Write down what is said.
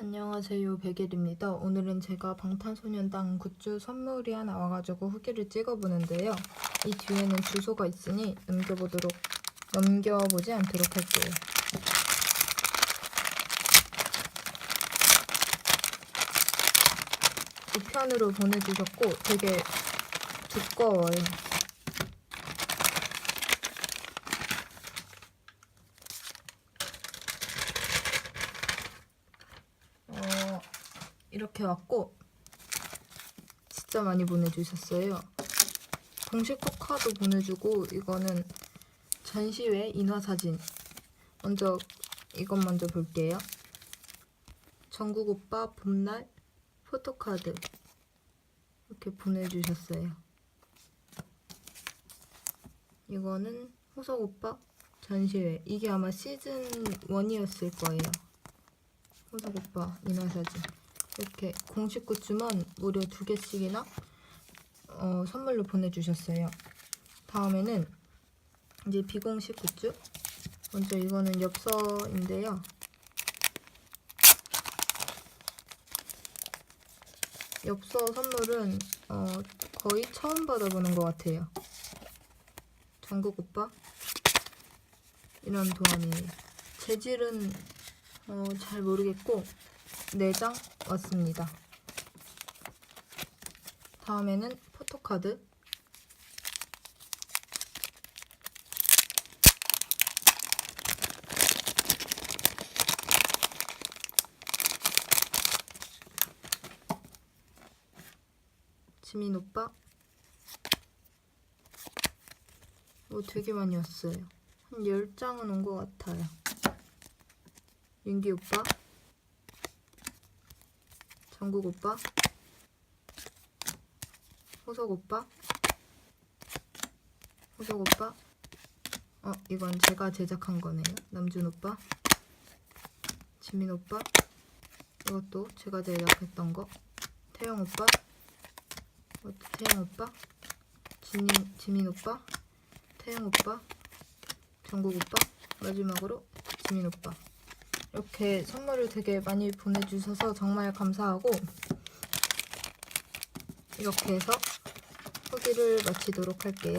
안녕하세요 베겔입니다. 오늘은 제가 방탄소년단 굿즈 선물이 하나 와가지고 후기를 찍어보는데요. 이 뒤에는 주소가 있으니 넘겨보도록 넘겨보지 않도록 할게요. 우편으로 보내주셨고 되게 두꺼워요. 어, 이렇게 왔고 진짜 많이 보내주셨어요. 공식 포카도 보내주고 이거는 전시회 인화 사진. 먼저 이것 먼저 볼게요. 전국 오빠 봄날 포토카드 이렇게 보내주셨어요. 이거는 호석 오빠 전시회. 이게 아마 시즌 1이었을 거예요. 호석 오빠 인화사진 이렇게 공식 굿즈만 무려 두 개씩이나 어, 선물로 보내주셨어요. 다음에는 이제 비공식 굿즈 먼저 이거는 엽서인데요. 엽서 선물은 어, 거의 처음 받아보는 것 같아요. 전국 오빠 이런 도안이에요. 재질은 어, 잘 모르겠고 4장 왔습니다. 다음에는 포토카드 지민 오빠 뭐 되게 많이 왔어요. 한 10장은 온 것 같아요. 윤기 오빠, 정국 오빠, 호석 오빠, 호석 오빠. 어, 이건 제가 제작한 거네요. 남준 오빠, 지민 오빠, 이것도 제가 제작했던 거. 태영 오빠, 이것도 태영 오빠, 지민 지민 오빠, 태영 오빠, 정국 오빠, 마지막으로 지민 오빠. 이렇게 선물을 되게 많이 보내주셔서 정말 감사하고 이렇게 해서 후기를 마치도록 할게요.